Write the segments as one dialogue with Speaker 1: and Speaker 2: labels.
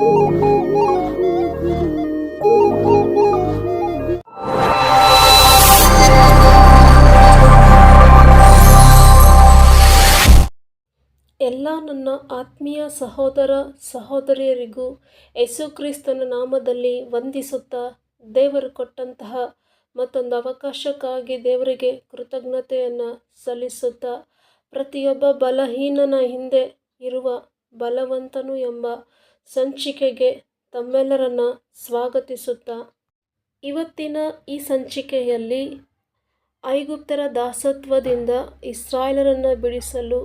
Speaker 1: ಎಲ್ಲ ನನ್ನ ಆತ್ಮೀಯ ಸಹೋದರ ಸಹೋದರಿಯರಿಗೂ ಯೇಸುಕ್ರಿಸ್ತನ ನಾಮದಲ್ಲಿ ವಂದಿಸುತ್ತಾ ದೇವರು ಕೊಟ್ಟಂತಹ ಮತ್ತೊಂದು ಅವಕಾಶಕ್ಕಾಗಿ ದೇವರಿಗೆ ಕೃತಜ್ಞತೆಯನ್ನು ಸಲ್ಲಿಸುತ್ತಾ ಪ್ರತಿಯೊಬ್ಬ ಬಲಹೀನನ ಹಿಂದೆ ಇರುವ ಬಲವಂತನು ಎಂಬ ಸಂಚಿಕೆಗೆ ತಮ್ಮೆಲ್ಲರನ್ನ ಸ್ವಾಗತಿಸುತ್ತಾ, ಇವತ್ತಿನ ಈ ಸಂಚಿಕೆಯಲ್ಲಿ ಐಗುಪ್ತರ ದಾಸತ್ವದಿಂದ ಇಸ್ರಾಯೇಲರನ್ನು ಬಿಡಿಸಲು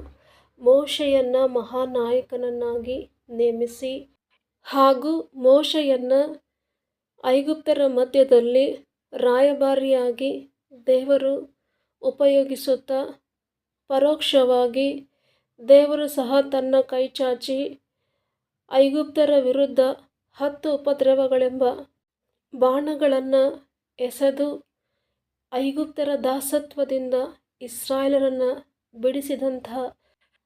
Speaker 1: ಮೋಶೆಯನ್ನು ಮಹಾನಾಯಕನನ್ನಾಗಿ ನೇಮಿಸಿ ಹಾಗೂ ಮೋಶೆಯನ್ನು ಐಗುಪ್ತರ ಮಧ್ಯದಲ್ಲಿ ರಾಯಭಾರಿಯಾಗಿ ದೇವರು ಉಪಯೋಗಿಸುತ್ತಾ, ಪರೋಕ್ಷವಾಗಿ ದೇವರು ಸಹ ತನ್ನ ಕೈಚಾಚಿ ಐಗುಪ್ತರ ವಿರುದ್ಧ ಹತ್ತು ಉಪದ್ರವಗಳೆಂಬ ಬಾಣಗಳನ್ನು ಎಸೆದು ಐಗುಪ್ತರ ದಾಸತ್ವದಿಂದ ಇಸ್ರಾಯೇಲರನ್ನು ಬಿಡಿಸಿದಂತಹ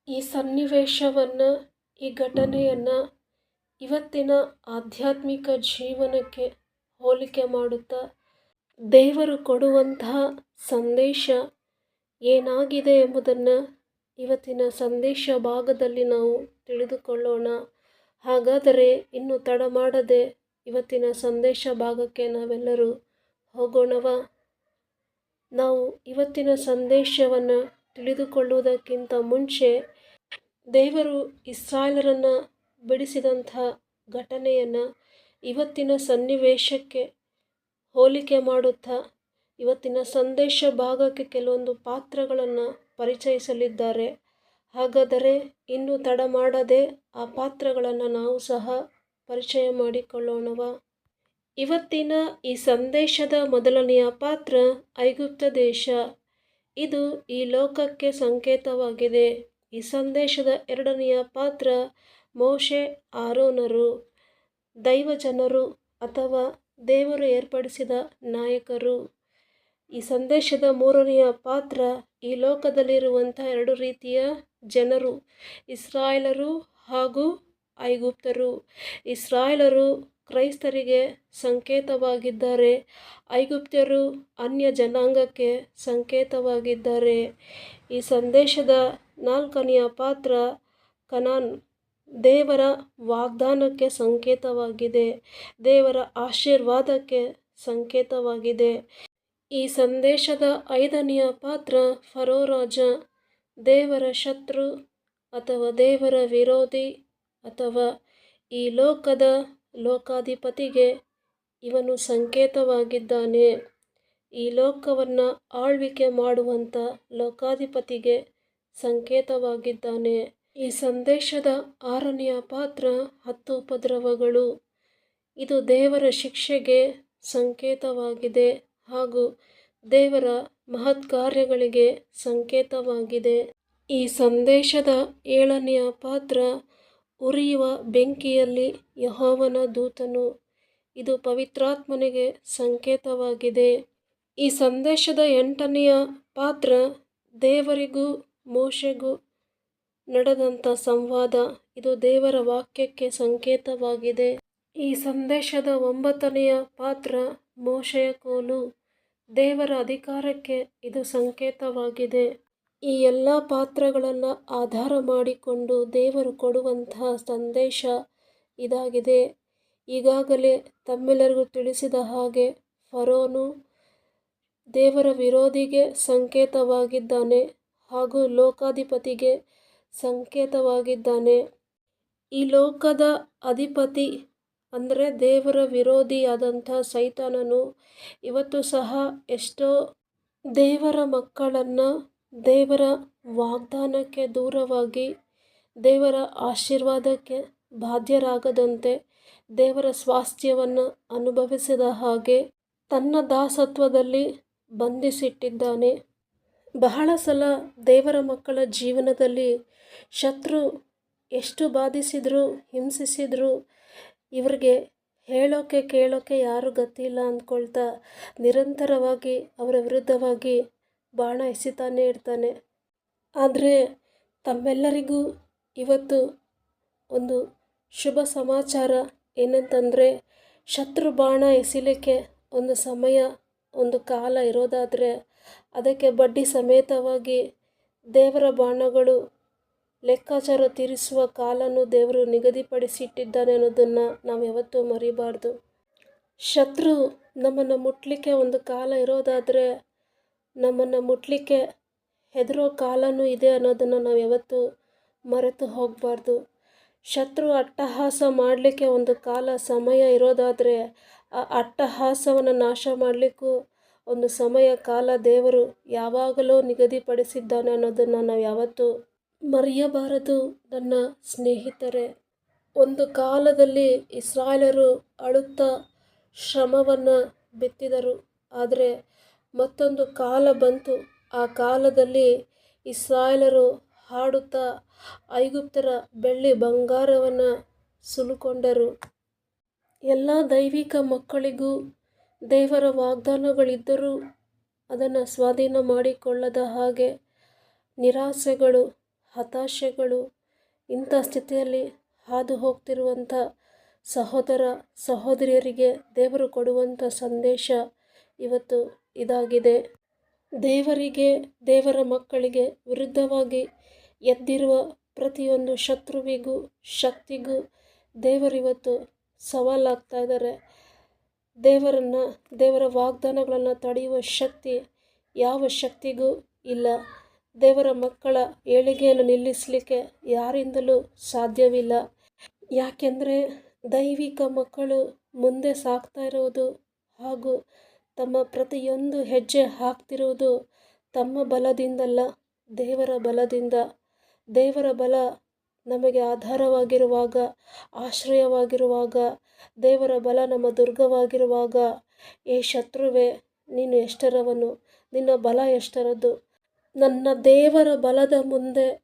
Speaker 1: ಈ ಸನ್ನಿವೇಶವನ್ನು, ಈ ಘಟನೆಯನ್ನು ಇವತ್ತಿನ ಆಧ್ಯಾತ್ಮಿಕ ಜೀವನಕ್ಕೆ ಹೋಲಿಕೆ ಮಾಡುತ್ತಾ ದೇವರು ಕೊಡುವಂತಹ ಸಂದೇಶ ಏನಾಗಿದೆ ಎಂಬುದನ್ನು ಇವತ್ತಿನ ಸಂದೇಶ ಭಾಗದಲ್ಲಿ ನಾವು ತಿಳಿದುಕೊಳ್ಳೋಣ. ಹಾಗಾದರೆ ಇನ್ನು ತಡ ಮಾಡದೆ ಇವತ್ತಿನ ಸಂದೇಶ ಭಾಗಕ್ಕೆ ನಾವೆಲ್ಲರೂ ಹೋಗೋಣವ? ನಾವು ಇವತ್ತಿನ ಸಂದೇಶವನ್ನು ತಿಳಿದುಕೊಳ್ಳುವುದಕ್ಕಿಂತ ಮುಂಚೆ ದೇವರು ಇಸ್ರಾಯೇಲರನ್ನು ಬಿಡಿಸಿದಂಥ ಘಟನೆಯನ್ನು ಇವತ್ತಿನ ಸನ್ನಿವೇಶಕ್ಕೆ ಹೋಲಿಕೆ ಮಾಡುತ್ತಾ ಇವತ್ತಿನ ಸಂದೇಶ ಭಾಗಕ್ಕೆ ಕೆಲವೊಂದು ಪಾತ್ರಗಳನ್ನು ಪರಿಚಯಿಸಲಿದ್ದಾರೆ. ಹಾಗಾದರೆ ಇನ್ನು ತಡ ಮಾಡದೆ ಆ ಪಾತ್ರಗಳನ್ನು ನಾವು ಸಹ ಪರಿಚಯ ಮಾಡಿಕೊಳ್ಳೋಣವ? ಇವತ್ತಿನ ಈ ಸಂದೇಶದ ಮೊದಲನೆಯ ಪಾತ್ರ ಐಗುಪ್ತ ದೇಶ. ಇದು ಈ ಲೋಕಕ್ಕೆ ಸಂಕೇತವಾಗಿದೆ. ಈ ಸಂದೇಶದ ಎರಡನೆಯ ಪಾತ್ರ ಮೋಶೆ ಆರೋನರು. ದೈವಜನರು ಅಥವಾ ದೇವರು ಏರ್ಪಡಿಸಿದ ನಾಯಕರು. ಈ ಸಂದೇಶದ ಮೂರನೆಯ ಪಾತ್ರ ಈ ಲೋಕದಲ್ಲಿರುವಂಥ ಎರಡು ರೀತಿಯ ಜನರು, ಇಸ್ರಾಯೇಲರು ಹಾಗೂ ಐಗುಪ್ತರು. ಇಸ್ರಾಯೇಲರು ಕ್ರೈಸ್ತರಿಗೆ ಸಂಕೇತವಾಗಿದ್ದಾರೆ ಐಗುಪ್ತರು ಅನ್ಯ ಜನಾಂಗಕ್ಕೆ ಸಂಕೇತವಾಗಿದ್ದಾರೆ. ಈ ಸಂದೇಶದ ನಾಲ್ಕನೆಯ ಪಾತ್ರ ಕನಾನ್ ದೇವರ ವಾಗ್ದಾನಕ್ಕೆ ಸಂಕೇತವಾಗಿದೆ, ದೇವರ ಆಶೀರ್ವಾದಕ್ಕೆ ಸಂಕೇತವಾಗಿದೆ. ಈ ಸಂದೇಶದ ಐದನೆಯ ಪಾತ್ರ ಫರೋ ರಾಜ ದೇವರ ಶತ್ರು ಅಥವಾ ದೇವರ ವಿರೋಧಿ ಅಥವಾ ಈ ಲೋಕದ ಲೋಕಾಧಿಪತಿಗೆ ಇವನು ಸಂಕೇತವಾಗಿದ್ದಾನೆ. ಈ ಲೋಕವನ್ನು ಆಳ್ವಿಕೆ ಮಾಡುವಂಥ ಲೋಕಾಧಿಪತಿಗೆ ಸಂಕೇತವಾಗಿದ್ದಾನೆ. ಈ ಸಂದೇಶದ ಆರನೆಯ ಪಾತ್ರ ಹತ್ತು ಉಪದ್ರವಗಳು. ಇದು ದೇವರ ಶಿಕ್ಷೆಗೆ ಸಂಕೇತವಾಗಿದೆ ಹಾಗೂ ದೇವರ ಮಹತ್ ಕಾರ್ಯಗಳಿಗೆ ಸಂಕೇತವಾಗಿದೆ. ಈ ಸಂದೇಶದ ಏಳನೆಯ ಪಾತ್ರ ಉರಿಯುವ ಬೆಂಕಿಯಲ್ಲಿ ಯಹೋವನ ದೂತನು. ಇದು ಪವಿತ್ರಾತ್ಮನಿಗೆ ಸಂಕೇತವಾಗಿದೆ. ಈ ಸಂದೇಶದ ಎಂಟನೆಯ ಪಾತ್ರ ದೇವರಿಗೂ ಮೋಶೆಗೂ ನಡೆದಂಥ ಸಂವಾದ. ಇದು ದೇವರ ವಾಕ್ಯಕ್ಕೆ ಸಂಕೇತವಾಗಿದೆ. ಈ ಸಂದೇಶದ ಒಂಬತ್ತನೆಯ ಪಾತ್ರ ಮೋಶೆಯ ಕೋಲು. ದೇವರ ಅಧಿಕಾರಕ್ಕೆ ಇದು ಸಂಕೇತವಾಗಿದೆ. ಈ ಎಲ್ಲ ಪಾತ್ರಗಳನ್ನು ಆಧಾರ ಮಾಡಿಕೊಂಡು ದೇವರು ಕೊಡುವಂತಹ ಸಂದೇಶ ಇದಾಗಿದೆ. ಈಗಾಗಲೇ ತಮ್ಮೆಲ್ಲರಿಗೂ ತಿಳಿಸಿದ ಹಾಗೆ ಫರೋನು ದೇವರ ವಿರೋಧಿಗೆ ಸಂಕೇತವಾಗಿದ್ದಾನೆ ಹಾಗೂ ಲೋಕಾಧಿಪತಿಗೆ ಸಂಕೇತವಾಗಿದ್ದಾನೆ. ಈ ಲೋಕದ ಅಧಿಪತಿ ಅಂದರೆ ದೇವರ ವಿರೋಧಿಯಾದಂಥ ಸೈತಾನನು ಇವತ್ತು ಸಹ ಎಷ್ಟೋ ದೇವರ ಮಕ್ಕಳನ್ನು ದೇವರ ವಾಗ್ದಾನಕ್ಕೆ ದೂರವಾಗಿ ದೇವರ ಆಶೀರ್ವಾದಕ್ಕೆ ಬಾಧ್ಯರಾಗದಂತೆ ದೇವರ ಸ್ವಾಸ್ಥ್ಯವನ್ನು ಅನುಭವಿಸಿದ ಹಾಗೆ ತನ್ನ ದಾಸತ್ವದಲ್ಲಿ ಬಂಧಿಸಿಟ್ಟಿದ್ದಾನೆ. ಬಹಳ ಸಲ ದೇವರ ಮಕ್ಕಳ ಜೀವನದಲ್ಲಿ ಶತ್ರು ಎಷ್ಟು ಬಾಧಿಸಿದರೂ, ಹಿಂಸಿಸಿದ್ರು ಇವರಿಗೆ ಹೇಳೋಕ್ಕೆ ಕೇಳೋಕ್ಕೆ ಯಾರೂ ಗತಿಯಿಲ್ಲ ಅಂದ್ಕೊಳ್ತಾ ನಿರಂತರವಾಗಿ ಅವರ ವಿರುದ್ಧವಾಗಿ ಬಾಣ ಎಸಿತಾನೇ ಇರ್ತಾನೆ. ಆದರೆ ತಮ್ಮೆಲ್ಲರಿಗೂ ಇವತ್ತು ಒಂದು ಶುಭ ಸಮಾಚಾರ ಏನಂತಂದರೆ, ಶತ್ರು ಬಾಣ ಎಸಿಲಿಕ್ಕೆ ಒಂದು ಸಮಯ, ಒಂದು ಕಾಲ ಇರೋದಾದರೆ ಅದಕ್ಕೆ ಬಡ್ಡಿ ಸಮೇತವಾಗಿ ದೇವರ ಬಾಣಗಳು ಲೆಕ್ಕಾಚಾರ ತೀರಿಸುವ ಕಾಲನ್ನು ದೇವರು ನಿಗದಿಪಡಿಸಿಟ್ಟಿದ್ದಾನೆ ಅನ್ನೋದನ್ನು ನಾವು ಯಾವತ್ತೂ ಮರಿಬಾರ್ದು. ಶತ್ರು ನಮ್ಮನ್ನು ಮುಟ್ಟಲಿಕ್ಕೆ ಒಂದು ಕಾಲ ಇರೋದಾದರೆ ನಮ್ಮನ್ನು ಮುಟ್ಟಲಿಕ್ಕೆ ಹೆದರೋ ಕಾಲನೂ ಇದೆ ಅನ್ನೋದನ್ನು ನಾವು ಯಾವತ್ತೂ ಮರೆತು ಹೋಗಬಾರ್ದು. ಶತ್ರು ಅಟ್ಟಹಾಸ ಮಾಡಲಿಕ್ಕೆ ಒಂದು ಕಾಲ ಸಮಯ ಇರೋದಾದರೆ ಆ ಅಟ್ಟಹಾಸವನ್ನು ನಾಶ ಮಾಡಲಿಕ್ಕೂ ಒಂದು ಸಮಯ ಕಾಲ ದೇವರು ಯಾವಾಗಲೂ ನಿಗದಿಪಡಿಸಿದ್ದಾನೆ ಅನ್ನೋದನ್ನು ನಾವು ಯಾವತ್ತೂ ಮರೆಯಬಾರದು ನನ್ನ ಸ್ನೇಹಿತರೆ. ಒಂದು ಕಾಲದಲ್ಲಿ ಇಸ್ರಾಯೇಲರು ಅಳುತ್ತಾ ಶ್ರಮವನ್ನು ಬಿತ್ತಿದರು. ಆದರೆ ಮತ್ತೊಂದು ಕಾಲ ಬಂತು. ಆ ಕಾಲದಲ್ಲಿ ಇಸ್ರಾಯೇಲರು ಹಾಡುತ್ತಾ ಐಗುಪ್ತರ ಬೆಳ್ಳಿ ಬಂಗಾರವನ್ನು ಸುಲುಕೊಂಡರು. ಎಲ್ಲ ದೈವಿಕ ಮಕ್ಕಳಿಗೂ ದೇವರ ವಾಗ್ದಾನಗಳಿದ್ದರೂ ಅದನ್ನು ಸ್ವಾಧೀನ ಮಾಡಿಕೊಳ್ಳದ ಹಾಗೆ ನಿರಾಸೆಗಳು ಹತಾಶೆಗಳು. ಇಂಥ ಸ್ಥಿತಿಯಲ್ಲಿ ಹಾದು ಹೋಗ್ತಿರುವಂಥ ಸಹೋದರ ಸಹೋದರಿಯರಿಗೆ ದೇವರು ಕೊಡುವಂಥ ಸಂದೇಶ ಇವತ್ತು ಇದಾಗಿದೆ. ದೇವರಿಗೆ, ದೇವರ ಮಕ್ಕಳಿಗೆ ವಿರುದ್ಧವಾಗಿ ಎದ್ದಿರುವ ಪ್ರತಿಯೊಂದು ಶತ್ರುವಿಗೂ ಶಕ್ತಿಗೂ ದೇವರಿವತ್ತು ಸವಾಲಾಗ್ತಾ ಇದ್ದಾರೆ. ದೇವರನ್ನು, ದೇವರ ವಾಗ್ದಾನಗಳನ್ನು ತಡೆಯುವ ಶಕ್ತಿ ಯಾವ ಶಕ್ತಿಗೂ ಇಲ್ಲ. ದೇವರ ಮಕ್ಕಳ ಏಳಿಗೆಯನ್ನು ನಿಲ್ಲಿಸಲಿಕ್ಕೆ ಯಾರಿಂದಲೂ ಸಾಧ್ಯವಿಲ್ಲ. ಯಾಕೆಂದರೆ ದೈವಿಕ ಮಕ್ಕಳು ಮುಂದೆ ಸಾಗ್ತಾ ಇರುವುದು ಹಾಗೂ ತಮ್ಮ ಪ್ರತಿಯೊಂದು ಹೆಜ್ಜೆ ಹಾಕ್ತಿರುವುದು ತಮ್ಮ ಬಲದಿಂದಲ್ಲ, ದೇವರ ಬಲದಿಂದ. ದೇವರ ಬಲ ನಮಗೆ ಆಧಾರವಾಗಿರುವಾಗ, ಆಶ್ರಯವಾಗಿರುವಾಗ, ದೇವರ ಬಲ ನಮ್ಮ ದುರ್ಗವಾಗಿರುವಾಗ. ಏ ಶತ್ರುವೆ, ನೀನು ಎಷ್ಟರವನು, ನಿನ್ನ ಬಲ ಎಷ್ಟರದ್ದು? ನನ್ನ ದೇವರ ಬಲದ ಮುಂದೆ.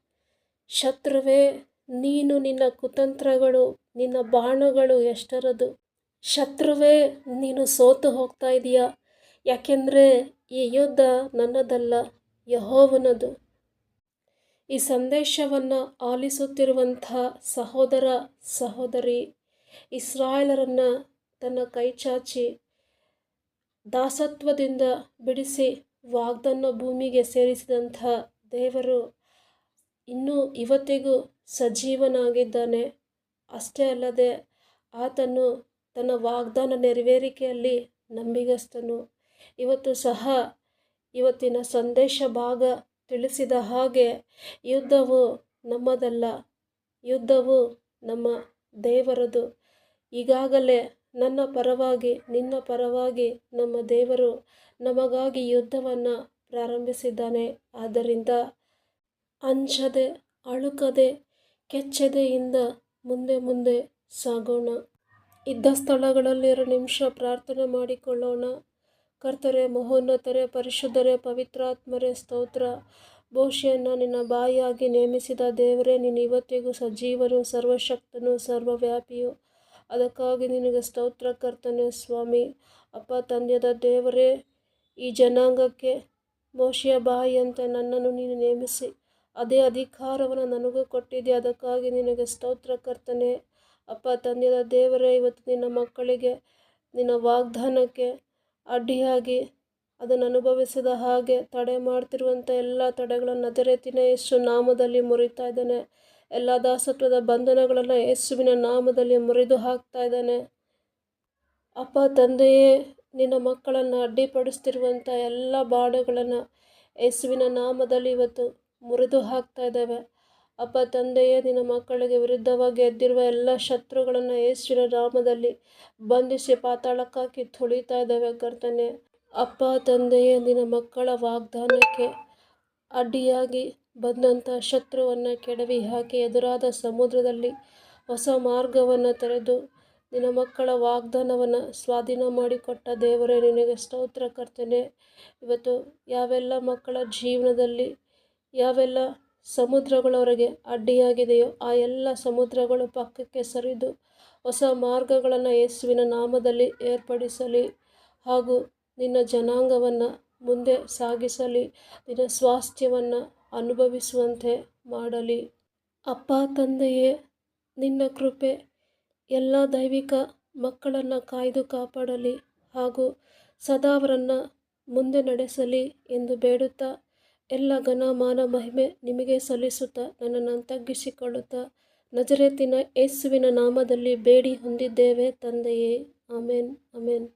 Speaker 1: ಶತ್ರುವೇ, ನೀನು ನಿನ್ನ ಕುತಂತ್ರಗಳು, ನಿನ್ನ ಬಾಣಗಳು ಎಷ್ಟರದು. ಶತ್ರುವೇ, ನೀನು ಸೋತು ಹೋಗ್ತಾ ಇದೆಯಾ? ಯಾಕೆಂದರೆ ಈ ಯುದ್ಧ ನನ್ನದಲ್ಲ, ಯಹೋವನದು. ಈ ಸಂದೇಶವನ್ನು ಆಲಿಸುತ್ತಿರುವಂಥ ಸಹೋದರ, ಸಹೋದರಿ, ಇಸ್ರಾಯ್ಲರನ್ನು ತನ್ನ ಕೈಚಾಚಿ ದಾಸತ್ವದಿಂದ ಬಿಡಿಸಿ ವಾಗ್ದಾನ ಭೂಮಿಗೆ ಸೇರಿಸಿದಂಥ ದೇವರು ಇನ್ನೂ ಇವತ್ತಿಗೂ ಸಜೀವನಾಗಿದ್ದಾನೆ. ಅಷ್ಟೇ ಅಲ್ಲದೆ ಆತನು ತನ್ನ ವಾಗ್ದಾನ ನೆರವೇರಿಕೆಯಲ್ಲಿ ನಂಬಿಗಸ್ತನು. ಇವತ್ತು ಸಹ ಇವತ್ತಿನ ಸಂದೇಶ ಭಾಗ ತಿಳಿಸಿದ ಹಾಗೆ ಯುದ್ಧವು ನಮ್ಮದಲ್ಲ, ಯುದ್ಧವು ನಮ್ಮ ದೇವರದು. ಈಗಾಗಲೇ ನನ್ನ ಪರವಾಗಿ, ನಿನ್ನ ಪರವಾಗಿ ನಮ್ಮ ದೇವರು ನಮಗಾಗಿ ಯುದ್ಧವನ್ನು ಪ್ರಾರಂಭಿಸಿದ್ದಾನೆ. ಆದ್ದರಿಂದ ಅಂಜದೆ ಅಳುಕದೆ, ಕೆಚ್ಚದೆಯಿಂದ ಮುಂದೆ ಮುಂದೆ ಸಾಗೋಣ. ಇದ್ದ ಸ್ಥಳಗಳಲ್ಲಿ ಎರಡು ನಿಮಿಷ ಪ್ರಾರ್ಥನೆ ಮಾಡಿಕೊಳ್ಳೋಣ. ಕರ್ತರೆ, ಮಹೋನ್ನತರೆ, ಪರಿಶುದ್ಧರೇ, ಪವಿತ್ರಾತ್ಮರೇ, ಸ್ತೋತ್ರ. ಬಹುಶಃ ನಿನ್ನ ಬಾಯಿಯಾಗಿ ನೇಮಿಸಿದ ದೇವರೇ, ನೀನು ಇವತ್ತಿಗೂ ಸಜೀವನು, ಸರ್ವಶಕ್ತನು, ಸರ್ವವ್ಯಾಪಿಯು. ಅದಕ್ಕಾಗಿ ನಿನಗೆ ಸ್ತೋತ್ರ ಕರ್ತನೆ ಸ್ವಾಮಿ. ಅಪ್ಪ ತಂದೆದ ದೇವರೇ, ಈ ಜನಾಂಗಕ್ಕೆ ಮೋಶಿಯ ಬಾಯಿ ಅಂತ ನನ್ನನ್ನು ನೀನು ನೇಮಿಸಿ. ಅದೇ ಅಧಿಕಾರವನ್ನು ನನಗೂ ಕೊಟ್ಟಿದೆ ಅದಕ್ಕಾಗಿ ನಿನಗೆ ಸ್ತೋತ್ರ ಕರ್ತನೆ. ಅಪ್ಪ ತಂದೆಯದ ದೇವರೇ, ಇವತ್ತು ನಿನ್ನ ಮಕ್ಕಳಿಗೆ, ನಿನ್ನ ವಾಗ್ದಾನಕ್ಕೆ ಅಡ್ಡಿಯಾಗಿ ಅದನ್ನು ಅನುಭವಿಸಿದ ಹಾಗೆ ತಡೆ ಮಾಡ್ತಿರುವಂಥ ಎಲ್ಲ ತಡೆಗಳನ್ನು ನಜರೇತಿನ ಯೇಸು ನಾಮದಲ್ಲಿ ಮುರಿತಾ ಇದ್ದಾನೆ. ಎಲ್ಲ ದಾಸತ್ವದ ಬಂಧನಗಳನ್ನು ಯೇಸುವಿನ ನಾಮದಲ್ಲಿ ಮುರಿದು ಹಾಕ್ತಾ ಇದ್ದಾನೆ. ಅಪ್ಪ, ತಂದೆಯೇ, ನಿನ್ನ ಮಕ್ಕಳನ್ನು ಅಡ್ಡಿಪಡಿಸ್ತಿರುವಂಥ ಎಲ್ಲ ಬಾಣಗಳನ್ನು ಯೇಸುವಿನ ನಾಮದಲ್ಲಿ ಇವತ್ತು ಮುರಿದು ಹಾಕ್ತಾ ಇದ್ದಾವೆ. ಅಪ್ಪ, ತಂದೆಯೇ, ನಿನ್ನ ಮಕ್ಕಳಿಗೆ ವಿರುದ್ಧವಾಗಿ ಎದ್ದಿರುವ ಎಲ್ಲ ಶತ್ರುಗಳನ್ನು ಯೇಸುವಿನ ನಾಮದಲ್ಲಿ ಬಂಧಿಸಿ ಪಾತಾಳಕ್ಕಾಕಿ ತುಳಿತಾ ಇದ್ದಾವೆ, ಕರ್ತನೆ. ಅಪ್ಪ, ತಂದೆಯೇ, ನಿನ್ನ ಮಕ್ಕಳ ವಾಗ್ದಾನಕ್ಕೆ ಅಡ್ಡಿಯಾಗಿ ಬಂದಂಥ ಶತ್ರುವನ್ನು ಕೆಡವಿ ಹಾಕಿ ಎದುರಾದ ಸಮುದ್ರದಲ್ಲಿ ಹೊಸ ಮಾರ್ಗವನ್ನು ತೆರೆದು ನಿನ್ನ ಮಕ್ಕಳ ವಾಗ್ದಾನವನ್ನು ಸ್ವಾಧೀನ ಮಾಡಿಕೊಟ್ಟ ದೇವರೇ, ನಿನಗೆ ಸ್ತೋತ್ರ ಕರ್ತನೆ. ಇವತ್ತು ಯಾವೆಲ್ಲ ಮಕ್ಕಳ ಜೀವನದಲ್ಲಿ, ಯಾವೆಲ್ಲ ಸಮುದ್ರಗಳವರೆಗೆ ಅಡ್ಡಿಯಾಗಿದೆಯೋ ಆ ಎಲ್ಲ ಸಮುದ್ರಗಳು ಪಕ್ಕಕ್ಕೆ ಸರಿದು ಹೊಸ ಮಾರ್ಗಗಳನ್ನು ಯೇಸುವಿನ ನಾಮದಲ್ಲಿ ಏರ್ಪಡಿಸಲಿ ಹಾಗೂ ನಿನ್ನ ಜನಾಂಗವನ್ನು ಮುಂದೆ ಸಾಗಿಸಲಿ, ನಿನ್ನ ಸ್ವಾಸ್ಥ್ಯವನ್ನು ಅನುಭವಿಸುವಂತೆ ಮಾಡಲಿ. ಅಪ್ಪ, ತಂದೆಯೇ, ನಿನ್ನ ಕೃಪೆ, ಎಲ್ಲ ದೈವಿಕ ಮಕ್ಕಳನ್ನು ಕಾಯ್ದು ಕಾಪಾಡಲಿ ಹಾಗೂ ಸದಾ ಅವರನ್ನು ಮುಂದೆ ನಡೆಸಲಿ ಎಂದು ಬೇಡುತ್ತಾ ಎಲ್ಲ ಘನ, ಮಾನ, ಮಹಿಮೆ ನಿಮಗೆ ಸಲ್ಲಿಸುತ್ತಾ ನನ್ನನ್ನು ತಗ್ಗಿಸಿಕೊಳ್ಳುತ್ತಾ ನಜರೇತಿನ ಯೇಸುವಿನ ನಾಮದಲ್ಲಿ ಬೇಡಿ ಹೊಂದಿದ್ದೇವೆ ತಂದೆಯೇ. ಆಮೇನ್ ಆಮೇನ್.